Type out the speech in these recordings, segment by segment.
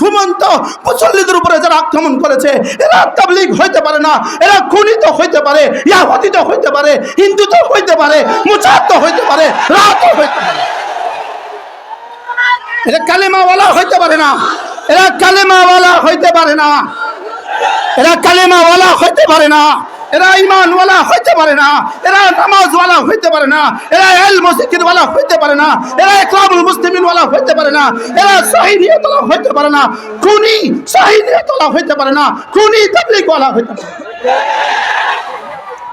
ঘুমন্ত। মুসল্লিদের উপরে যারা আক্রমণ করেছে, এরা তাবলিগ হইতে পারে না, এরা খুনিত হইতে পারে, ইয়াহুদিত হইতে পারে হিন্দু তো হইতে পারে, মুসাদ হইতে পারে, রাত হইতে পারে। এরা কালেমাওয়ালা হইতে পারে না, এরা কালেমাওয়ালা হইতে পারে না, এরা কালেমাওয়ালা হইতে পারে না। এরা ইমানওয়ালা হইতে পারে না, এরা নামাজওয়ালা হইতে পারে না, এরা এল মসজিদওয়ালা হইতে পারে না, এরা ইকরামুল মুসলিমিনওয়ালা হইতে পারে না, এরা সহিনিয়তওয়ালা হইতে পারে না, খুনি সহিনিয়তওয়ালা হইতে পারে না, খুনি তাবলীগওয়ালা হইতে পারে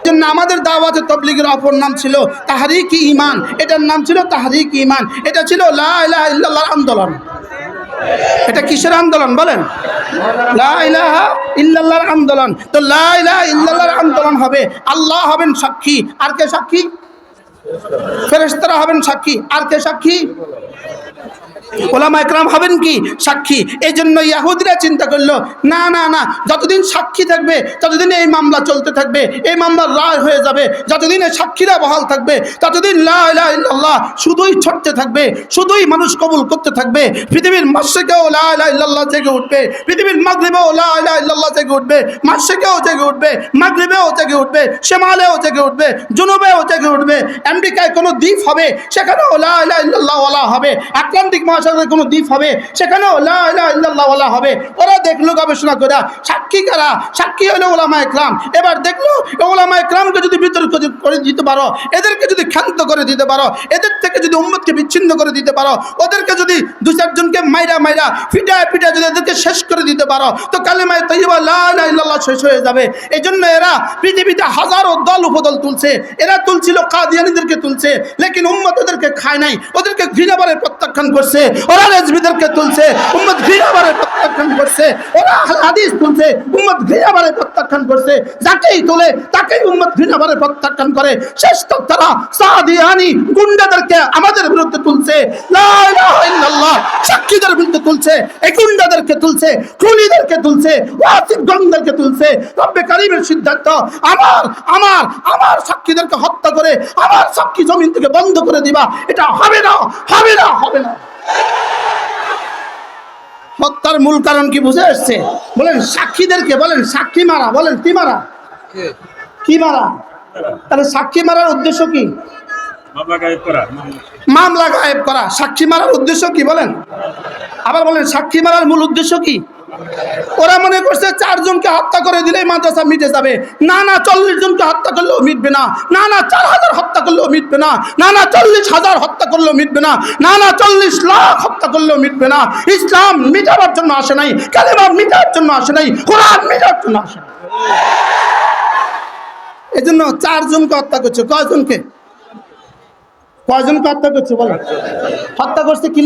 জন্য আমাদের দাওয়াতে তবলিগের অপর নাম ছিল তাহারিক ইমান এটার নাম ছিল তাহারিক ইমান এটা ছিল লা ইল্লাল্লাহর আন্দোলন এটা কিসের আন্দোলন বলেন? ইল্লাল্লাহর আন্দোলন। তো লা ইলাহা ইল্লাল্লাহর আন্দোলন হবে। আল্লাহ হবেন সাক্ষী। আর কে সাক্ষী? ফেরেস্তারা হবেন সাক্ষী। আর কে সাক্ষী? ওলামা একরাম হবেন কি? সাক্ষী। এই জন্য ইয়াহুদিরা চিন্তা করল, না না না, যতদিন সাক্ষী থাকবে, ততদিন এই মামলা চলতে থাকবে, এই মামলার রায় হয়ে যাবে, যতদিন এই সাক্ষীরা বহাল থাকবে, ততদিন লা ইলাহা শুধুই ছড়তে থাকবে, শুধুই মানুষ কবুল করতে থাকবে, পৃথিবীর মাসেকেও লা ইলাহা জেগে উঠবে, পৃথিবীর মাগরিবেও লা ইলাহা জেগে উঠবে মাসেকেও জেগে উঠবে, মাগরিবেও জেগে উঠবে, শেমালেও জেগে উঠবে, জুনুবেও জেগে উঠবে, আমেরিকায় কোনো দ্বীপ হবে, সেখানেও লা ইলাহা হবে, আটলান্টিক মহাসাগরে কোনো দ্বীপ হবে, সেখানেও লা ইলাহা হবে। ওরা দেখল, গবেষণা করে, সাক্ষী কারা? সাক্ষী হলো ওলামা একরাম। এবার দেখল ওলামা একরামকে যদি বিতর্ক করে দিতে পারো, এদেরকে যদি ক্ষান্ত করে দিতে পারো, এদের থেকে যদি উম্মতকে বিচ্ছিন্ন করে দিতে পারো, ওদেরকে যদি দু চারজনকে মাইরা মাইরা ফিটা ফিটা যদি এদেরকে শেষ করে দিতে পারো, তো কালেমায় তৈবা লা ইলাহা ইল্লাল্লাহ শেষ হয়ে যাবে। এই জন্য এরা পৃথিবীতে হাজারো দল উপদল তুলছে। এরা তুলছিল কাদিয়ানিদেরকে তুলছে, লেকিন উম্মত ওদেরকে খায় নাই। ওদেরকে ঘৃণাবারে প্রত্যাখ্যান করছে। ওরা রেজবিদেরকে তুলছে, উম্মত ঘৃণাবারে প্রত্যাখ্যান করছে। ওরা হাদিস তুলছে, উম্মত ঘৃণাবারে প্রত্যাখ্যান করছে। যাকেই তোলে, তাকেই উম্মত ঘৃণাবারে প্রত্যাখ্যান করে। শেষ তো তারা সাদিয়ানি গুন্ডাদেরকে আমাদের বিরুদ্ধে তুলছে। সাক্ষীদের বিরুদ্ধে তুলছে। এই গুন্ডাদেরকে তুলছে, খুনিদেরকে তুলছে, ওয়াসিফ গঙ্গদেরকে তুলছে। রব্বে কারিমের সিদ্ধান্ত আমার আমার আমার সাক্ষীদেরকে হত্যা করে আমার সাক্ষী জমিন থেকে বন্ধ করে দিবা। এটা হবে না হবে না হবে না। হত্যার মূল কারণ কি বুঝে আসছে বলেন সাক্ষীদেরকে বলেন সাক্ষী মারা বলেন কি মারা? কি মারা? তাহলে সাক্ষী মারার উদ্দেশ্য কি? মামলা গায়েব করা। সাক্ষী মারার উদ্দেশ্য কি বলেন? আবার বলেন সাক্ষী মারার মূল উদ্দেশ্য কি? ওরা মনে করছে চারজনকে হত্যা করে দিলেই মাদ্রাসা মিটে যাবে। না না চল্লিশ জনকে হত্যা করলেও মিটবে না। না না চার হাজার হত্যা করলেও মিটবে না। না না চল্লিশ হাজার হত্যা করলেও মিটবে না। না না চল্লিশ লাখ হত্যা করলেও মিটবে না। ইসলাম মিটাবার জন্য আসে নাই। কালেমা মিটার জন্য আসে নাই। কোরআন মিটার জন্য আসে এই জন্য চারজনকে হত্যা করছে। কয়জনকে? কয়জনকে হত্যা করছে বলো? হত্যা করছে কি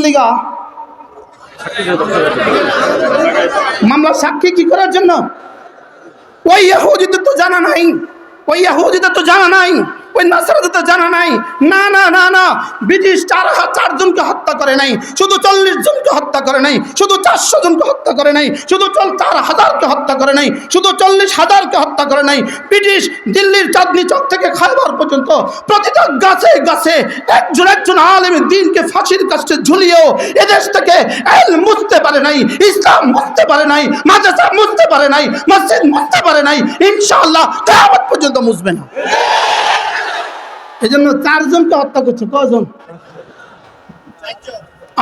মামলা সাক্ষী কি করার জন্য? ওই ইহুদিদের তো জানা নাই। ওই ইহুদিদের তো জানা নাই। ওই নাসারাদের তো জানা নাই। না না না না। ব্রিটিশ চার চারজনকে হত্যা করে নাই। শুধু চল্লিশ জনকে হত্যা করে নাই। শুধু চারশো জনকে হত্যা করে নাই। শুধু চল চার হাজারকে হত্যা করে নাই। শুধু চল্লিশ হাজারকে হত্যা করে নাই। ব্রিটিশ দিল্লির চাঁদনি চক থেকে খাইবার পর্যন্ত প্রতিটা গাছে গাছে একজন একজন আলেম দিনকে ফাঁসির কাছে ঝুলিয়েও এদেশ থেকে এল মুছতে পারে নাই, ইসলাম মুছতে পারে নাই, মাদ্রাসা মুছতে পারে নাই, মসজিদ মুছতে পারে নাই, ইনশাআল্লাহ কেয়ামত পর্যন্ত মুছবে না। এই জন্য চারজনকে হত্যা করছে। কজন?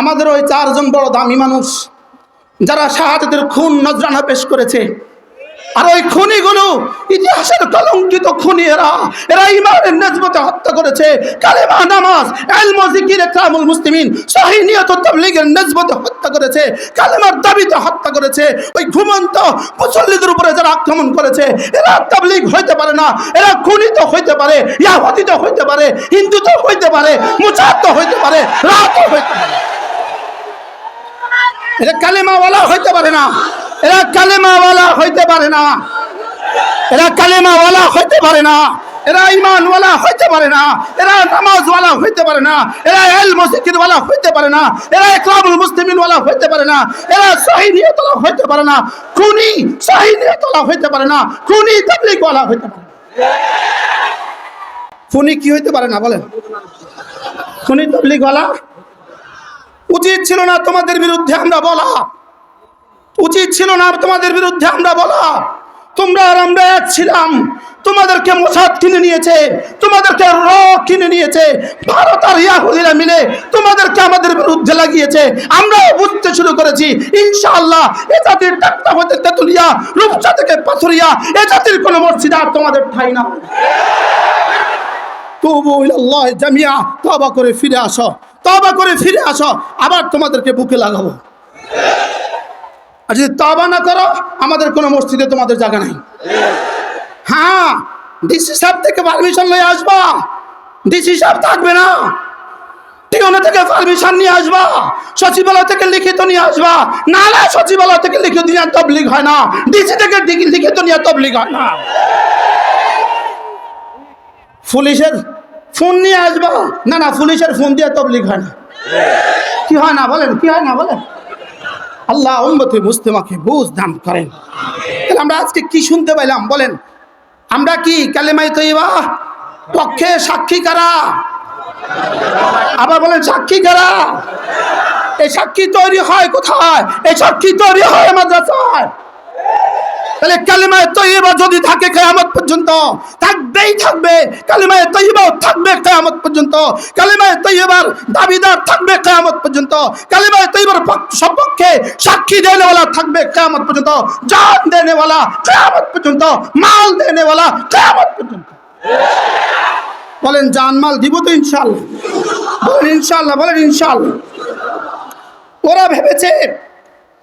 আমাদের ওই চারজন বড় দামি মানুষ, যারা শাহাদাতের খুন নজরানা পেশ করেছে। আর ওই খুনিগুলো ইতিহাসের কলঙ্কিত খুনি এরা এরা ইমানের নেজবতে হত্যা করেছে। কালেমা, নামাজ মুসলিমিন তাবলীগের নেজবতে হত্যা করেছে। কালেমার দাবিতে হত্যা করেছে। ওই ঘুমন্ত মুসল্লিদের উপরে যারা আক্রমণ করেছে, এরা তাবলীগ হইতে পারে না। এরা হইতে পারে হইতে পারে, হিন্দু তো হইতে পারে, মুসাদ তো হইতে পারে রাতও হইতে পারে। কালেমাওয়ালা হইতে পারে না। এরা কালেমাওয়ালা হইতে পারে না এরা কালেমাওয়ালা হইতে পারে না এরা ইমানওয়ালা হইতে পারে না এরা নামাজওয়ালা হইতে পারে না এরা এল মসজিদওয়ালা হইতে পারে না এরা ইকরামুল মুসলিমিনওয়ালা হইতে পারে না এরা সহি নিয়তওয়ালা হইতে পারে না খুনি সহি হইতে পারে না খুনি তাবলীগওয়ালা হইতে পারে। খুনি কি হইতে পারে না বলেন খুনি তাবলীগওয়ালা উচিত ছিল না তোমাদের বিরুদ্ধে আমরা বলা উচিত ছিল না তোমাদের বিরুদ্ধে আমরা বলা। তোমরা আর আমরা এক ছিলাম। তোমাদেরকে মোসাদ কিনে নিয়েছে, তোমাদেরকে র কিনে নিয়েছে, ভারত আর ইয়াহুদিরা মিলে তোমাদেরকে আমাদের বিরুদ্ধে লাগিয়েছে। আমরাও বুঝতে শুরু করেছি, ইনশাআল্লাহ এ জাতির ডাক্তার হতে তেতুলিয়া, রূপসা থেকে পাথরিয়া, এ জাতির কোনো মসজিদ আর তোমাদের ঠাই না। তবু ইলাল্লাহ জামিয়া, তবা করে ফিরে আসো, তবা করে ফিরে আসো, আবার তোমাদেরকে বুকে লাগাবো। আর যদি তবা না করো, আমাদের কোনো মসজিদে তোমাদের জায়গা নাই। হ্যাঁ ডিসি সাহেব থেকে পারমিশন নিয়ে আসবা। ডিসি সাহেব থাকবে না। টিওনা থেকে পারমিশন নিয়ে আসবা। সচিবালয় থেকে লিখিত নিয়ে আসবা। না না সচিবালয় থেকে লিখিত নিয়ে তবলিগ হয় না। ডিসি থেকে লিখিত নিয়ে তবলিগ হয় না। পুলিশের ফোন নিয়ে আসবা। না না, পুলিশের ফোন দিয়ে তবলিগ হয় না। কি হয় না বলেন, কি হয় না বলেন? আল্লাহ উম্মতে মুস্তেমাকে বুঝ দান করেন। তাহলে আমরা আজকে কি শুনতে পাইলাম বলেন? আমরা কি কালেমাই তৈবা পক্ষে সাক্ষী কারা? আবার বলেন, সাক্ষী কারা? এই সাক্ষী তৈরি হয় কোথায়? এই সাক্ষী তৈরি হয় মাদ্রাসায়। তাহলে কালিমায় তৈবা যদি থাকে কেয়ামত পর্যন্ত, থাকবেই থাকবে। কালিমায় তৈবাও থাকবে কেয়ামত পর্যন্ত। কালিমায় তৈবার দাবিদার থাকবে কেয়ামত পর্যন্ত। কালিমায় তৈবার সপক্ষে সাক্ষী দেনেওয়ালা থাকবে কেয়ামত পর্যন্ত। জান দেনেওয়ালা কেয়ামত পর্যন্ত। মাল দেনেওয়ালা কেয়ামত পর্যন্ত। বলেন, জান, মাল দিব তো ইনশাল্লাহ বলেন ইনশাল্লাহ বলেন ইনশাল্লাহ ওরা ভেবেছে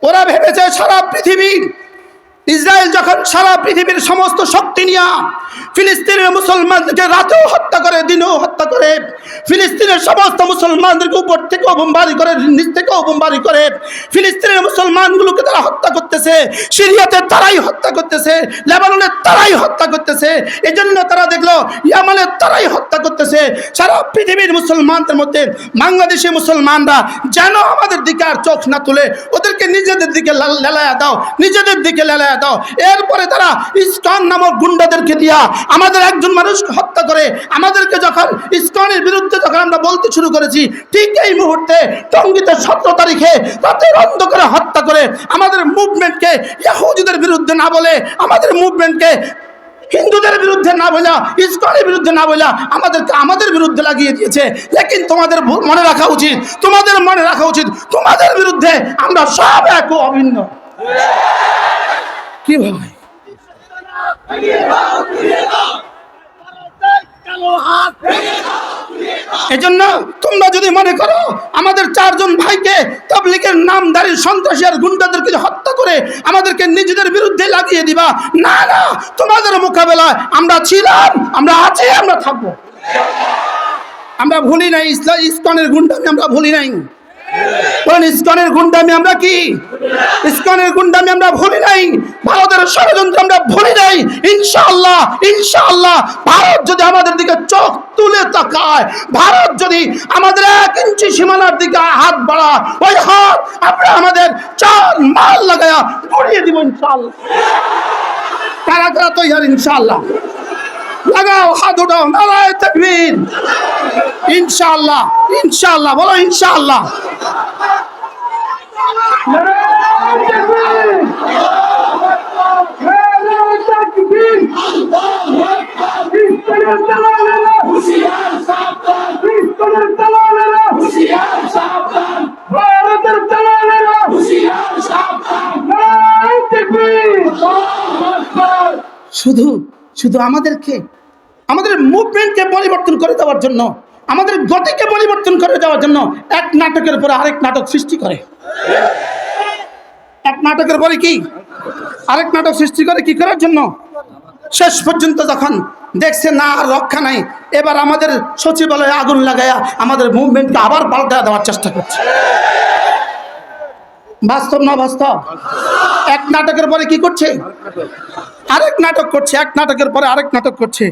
ওরা ভেবেছে সারা পৃথিবীর ইসরায়েল যখন সারা পৃথিবীর সমস্ত শক্তি নিয়ে ফিলিস্তিনের মুসলমানদেরকে রাতেও হত্যা করে, দিনেও হত্যা করে সমস্ত মুসলমানদেরকে উপর থেকেও বোমবারি করে, নিচ থেকেও বোমবারি করে, ফিলিস্তিনের মুসলমানগুলোকে তারা হত্যা করতেছে, সিরিয়াতে তারাই হত্যা করতেছে লেবাননের তারাই হত্যা করতেছে। এই জন্য তারা দেখল ইয়ামানের তারাই হত্যা করতেছে। সারা পৃথিবীর মুসলমানদের মধ্যে বাংলাদেশি মুসলমানরা যেন আমাদের দিকে আর চোখ না তুলে, ওদেরকে নিজেদের দিকে লেলায়া দাও, নিজেদের দিকে লেলায়া দাও। এরপরে তারা ইস্কন নামক গুন্ডাদেরকে দিয়া আমাদের একজন মানুষ হত্যা করে, আমাদেরকে যখন ইস্কনের বিরুদ্ধে যখন আমরা বলতে শুরু করেছি, ঠিক এই মুহূর্তে টঙ্গিতে সতেরো তারিখে রাতের অন্ধকারে হত্যা করে আমাদের মুভমেন্টকে ইয়াহুদিদের বিরুদ্ধে না বলে, আমাদের মুভমেন্টকে হিন্দুদের বিরুদ্ধে না বলা ইস্কনের বিরুদ্ধে না বলা আমাদেরকে আমাদের বিরুদ্ধে লাগিয়ে দিয়েছে। লেকিন তোমাদের মনে রাখা উচিত, তোমাদের মনে রাখা উচিত, তোমাদের বিরুদ্ধে আমরা সব এক অভিন্ন। কি ভাই? এজন্য তোমরা যদি মনে করো আমাদের চারজন ভাইকে তবলিকের নাম দাঁড়িয়ে সন্ত্রাসী আর গুন্ডাদেরকে হত্যা করে আমাদেরকে নিজেদের বিরুদ্ধে লাগিয়ে দিবা, না না, তোমাদের মোকাবেলায় আমরা ছিলাম, আমরা আছি, আমরা থাকব। আমরা ভুলি নাই ইসলাম ইস্কনের গুন্ডামি আমরা ভুলি নাই। বলেন, ইস্কনের গুন্ডামি আমরা কি? ইস্কনের গুন্ডামি আমরা ভুলি নাই। ভারতের ষড়যন্ত্র আমরা ভুলি নাই। ভারত যদি আমাদের দিকে চোখ তুলে তাকায়, ভারত যদি আমাদের এক ইঞ্চি সীমানার দিকে হাত বাড়ায়, ওই হাত আমরা আমাদের চাল মাল লাগায়া গড়িয়ে দিব তৈরি ইনশাআল্লাহ। লাগাও, হাত উঠাও, নারায় তকবীর। বলো ইনশাআল্লাহ। শুধু শুধু আমাদেরকে, আমাদের মুভমেন্টকে পরিবর্তন করে দেওয়ার জন্য, আমাদের গতিকে পরিবর্তন করে দেওয়ার জন্য এক নাটকের পরে আরেক নাটক সৃষ্টি করে। নাটকের পরে কি? আরেক নাটক সৃষ্টি করে কি করার জন্য? শেষ পর্যন্ত যখন দেখছে, না, আর রক্ষা নাই। এবার আমাদের সচিবালয়ে আগুন লাগায়া আমাদের মুভমেন্টকে আবার পাল্টা দেওয়ার চেষ্টা করছে। বাস্তব না বাস্তব? এক নাটকের পরে কি করছে? আরেক নাটক করছে, এক নাটকের পরে আরেক নাটক করছে।